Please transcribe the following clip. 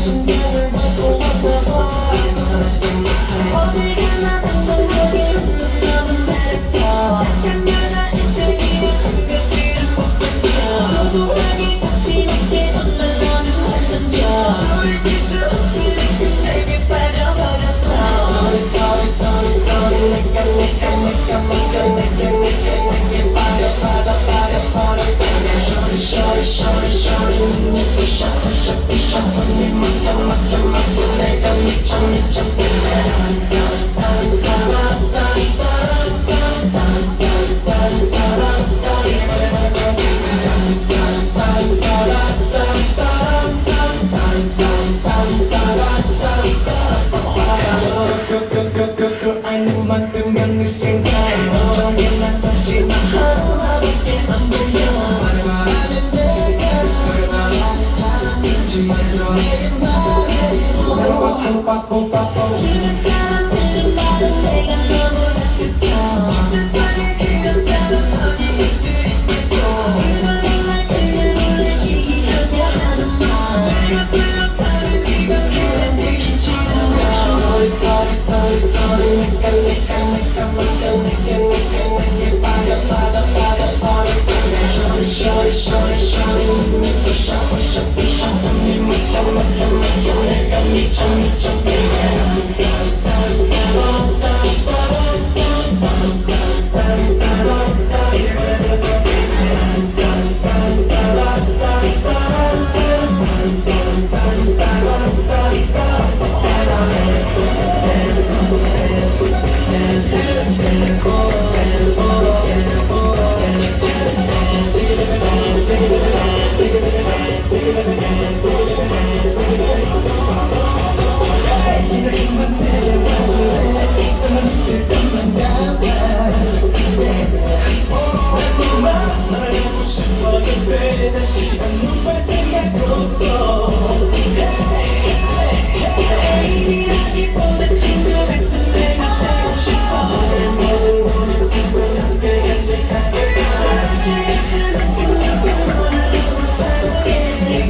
Sorry, sorry, sorry, nigga, nigga, nigga, nigga, nigga. 너만 두면 missing time 너에게 난 사실 난 하루하루에 안 불려 말을 바라는 내가 너를 바라는 사람인지 말해줘 내게 말해 오빠 오빠 오빠 지금 Thank you.